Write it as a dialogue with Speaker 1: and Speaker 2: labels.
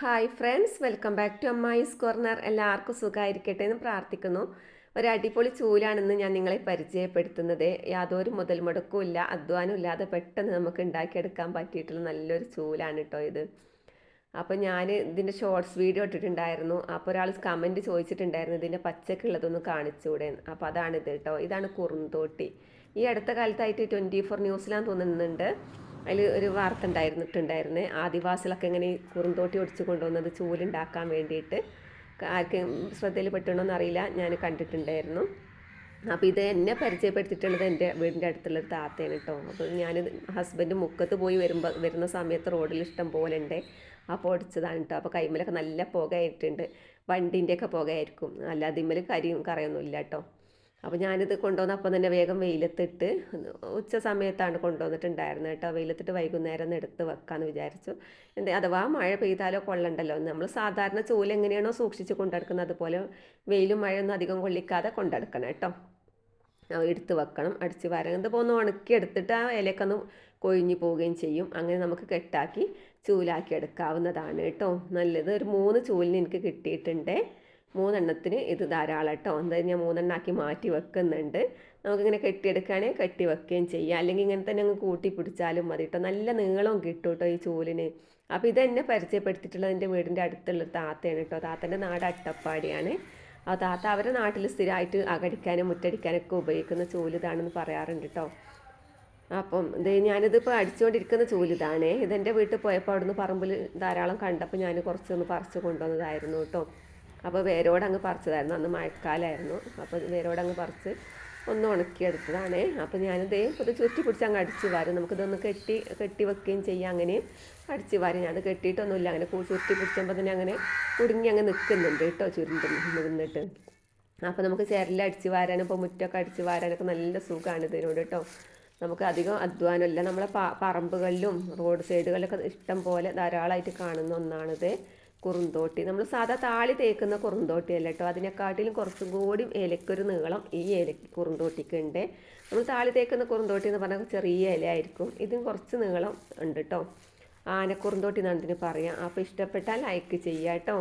Speaker 1: Hi friends welcome back to Ammayi's corner എല്ലാവർക്കും സുഖമായിരിക്കട്ടെ എന്ന് പ്രാർത്ഥിക്കുന്നു. ഒരു അടിപൊളി ചൂലാണെന്ന് ഞാൻ നിങ്ങളെ പരിചയപ്പെടുത്തുന്നത്. യാതൊരു മുതൽ മുടക്കും ഇല്ല അധ്വാനം ഇല്ലാതെ പെട്ടെന്ന് നമുക്ക് ഉണ്ടാക്കിയെടുക്കാൻ പറ്റിയിട്ടുള്ള നല്ലൊരു ചൂലാണ് കേട്ടോ ഇത്. അപ്പോൾ ഞാൻ ഇതിന്റെ ഷോർട്സ് വീഡിയോ ഇട്ടിട്ടുണ്ടായിരുന്നു. അപ്പോൾ ഒരാൾ കമന്റ് ചോദിച്ചിട്ടുണ്ടായിരുന്നു ഇതിന്റെ പച്ചക്കുള്ളതൊന്ന് കാണിച്ചുകൂടെ അപ്പോൾ അതാണിത് കേട്ടോ ഇതാണ് കുറുന്തോട്ടി. ഈ അടുത്ത കാലത്തായിട്ട് ട്വന്റി ഫോർ ന്യൂസിലാന്ന് തോന്നുന്നുണ്ട്. അതിൽ ഒരു വാർത്ത ഉണ്ടായിരുന്നിട്ടുണ്ടായിരുന്നേ. ആദിവാസികളൊക്കെ ഇങ്ങനെ കുറുന്തോട്ടി ഒടിച്ച് കൊണ്ടുവന്നത് ചൂലുണ്ടാക്കാൻ വേണ്ടിയിട്ട് ആർക്കും ശ്രദ്ധയിൽ എന്നറിയില്ല ഞാൻ കണ്ടിട്ടുണ്ടായിരുന്നു. അപ്പോൾ ഇത് എന്നെ പരിചയപ്പെടുത്തിയിട്ടുള്ളത് എന്റെ വീടിന്റെ അടുത്തുള്ളൊരു താത്തയാണ് കേട്ടോ അപ്പോൾ ഞാൻ ഹസ്ബൻഡ് മുക്കത്ത് പോയി വരുമ്പോൾ വരുന്ന സമയത്ത് റോഡിൽ ഇഷ്ടം പോലെ ഉണ്ട് അപ്പോൾ ഒടിച്ചതാണ് കേട്ടോ അപ്പോൾ കൈമലൊക്കെ നല്ല പുകയായിട്ടുണ്ട്. വണ്ടിന്റെയൊക്കെ പുകയായിരിക്കും. അല്ലാതെ ഇമ്മൽ കരിയും കറയൊന്നും ഇല്ല കേട്ടോ അപ്പോൾ ഞാനിത് കൊണ്ടുവന്നപ്പോൾ തന്നെ വേഗം വെയിലത്തിട്ട് ഉച്ച സമയത്താണ് കൊണ്ടുവന്നിട്ടുണ്ടായിരുന്നത് കേട്ടോ. വെയിലത്തിട്ട് വൈകുന്നേരം എടുത്ത് വെക്കാമെന്ന് വിചാരിച്ചു. എന്താ അഥവാ മഴ പെയ്താലോ കൊള്ളണ്ടല്ലോ. നമ്മൾ സാധാരണ ചൂൽ എങ്ങനെയാണോ സൂക്ഷിച്ച് കൊണ്ടെടുക്കുന്നത്. അതുപോലെ വെയിലും മഴയൊന്നും അധികം കൊള്ളിക്കാതെ കൊണ്ടെടുക്കണം കേട്ടോ. എടുത്ത് വെക്കണം. അടിച്ച് വരാൻ. പോകുന്ന ഒന്ന് ഉണക്കി എടുത്തിട്ട് ആ ഇലയൊക്കെ ഇലക്കൊന്ന് കൊഴിഞ്ഞു പോവുകയും ചെയ്യും. അങ്ങനെ നമുക്ക് കെട്ടാക്കി ചൂലാക്കി എടുക്കാവുന്നതാണ് കേട്ടോ. നല്ലത്. ഒരു മൂന്ന് ചൂലിന് എനിക്ക് കിട്ടിയിട്ടുണ്ട്. മൂന്നെണ്ണത്തിന് ഇത് ധാരാളം കേട്ടോ എന്തായാലും ഞാൻ മൂന്നെണ്ണാക്കി മാറ്റി വെക്കുന്നുണ്ട്. നമുക്കിങ്ങനെ കെട്ടിയെടുക്കുകയാണെങ്കിൽ കെട്ടി വെക്കുകയും ചെയ്യാം. അല്ലെങ്കിൽ ഇങ്ങനെ തന്നെ അങ്ങ് കൂട്ടി പിടിച്ചാലും മതി കേട്ടോ നല്ല നീളവും കിട്ടും കേട്ടോ ഈ ചൂലിന്. അപ്പോൾ ഇത് ഇതെന്നെ പരിചയപ്പെടുത്തിയിട്ടുള്ളത് എന്റെ വീടിന്റെ അടുത്തുള്ള താത്തയാണ് കേട്ടോ താത്തന്റെ നാട് അട്ടപ്പാടിയാണ്. ആ താത്ത അവരുടെ നാട്ടിൽ സ്ഥിരമായിട്ട് അകടിക്കാനും മുറ്റടിക്കാനൊക്കെ ഉപയോഗിക്കുന്ന ചൂലിതാണെന്ന് പറയാറുണ്ട് കേട്ടോ അപ്പം ഇത് ഞാനിതിപ്പോൾ അടിച്ചുകൊണ്ടിരിക്കുന്ന ചൂലിതാണേ ഇതെന്റെ വീട്ടിൽ പോയപ്പോൾ അവിടുന്ന് പറമ്പിൽ ധാരാളം കണ്ടപ്പോൾ ഞാൻ കുറച്ചൊന്ന് പറിച്ചു കൊണ്ടുവന്നതായിരുന്നു കേട്ടോ അപ്പോൾ വേരോട് അങ്ങ് പറിച്ചതായിരുന്നു. അന്ന് മഴക്കാലമായിരുന്നു അപ്പോൾ വേരോട് അങ്ങ് പറിച്ച് ഒന്ന് ഉണക്കിയെടുത്തതാണ്. അപ്പോൾ ഞാനിത് ഇത് ചുറ്റി പിടിച്ച് അങ്ങ് അടിച്ച് വാരും. നമുക്കിതൊന്ന് കെട്ടി കെട്ടി വെക്കുകയും ചെയ്യാം. അങ്ങനെ അടിച്ച് വാരും. ഞാൻ അത് കെട്ടിയിട്ടൊന്നുമില്ല. അങ്ങനെ ചുറ്റി പിടിച്ചപ്പോൾ തന്നെ അങ്ങനെ കുടുങ്ങി അങ്ങ് നിൽക്കുന്നുണ്ട് കേട്ടോ ചുരുണ്ട് നിന്നിട്ട് അപ്പോൾ നമുക്ക് ചിരലടിച്ച് വാരാനും ഇപ്പോൾ മുറ്റൊക്കെ അടിച്ച് വാരാനൊക്കെ നല്ല സുഖമാണ് ഇതിനോട് കേട്ടോ. നമുക്ക് അധികം അധ്വാനമില്ല. നമ്മളെ പറമ്പുകളിലും റോഡ് സൈഡുകളിലൊക്കെ ഇഷ്ടം പോലെ ധാരാളമായിട്ട് കാണുന്ന ഒന്നാണിത് കുറുന്തോട്ടി. നമ്മൾ സാധാ താളി തേക്കുന്ന കുറുന്തോട്ടി അല്ല കേട്ടോ അതിനെക്കാട്ടിലും കുറച്ചും കൂടി ഇലക്കൊരു നീളം ഈ ഇല കുറുന്തോട്ടിക്ക് ഉണ്ട് നമ്മൾ താളി തേക്കുന്ന കുറുന്തോട്ടി എന്ന് പറഞ്ഞാൽ ചെറിയ ഇല ആയിരിക്കും ഇതും കുറച്ച് നീളം ഉണ്ട് കേട്ടോ ആനക്കുറുന്തോട്ടി എന്നാണ് ഇതിന് പറയാം. അപ്പോൾ ഇഷ്ടപ്പെട്ടാൽ ലൈക്ക് ചെയ്യാം കേട്ടോ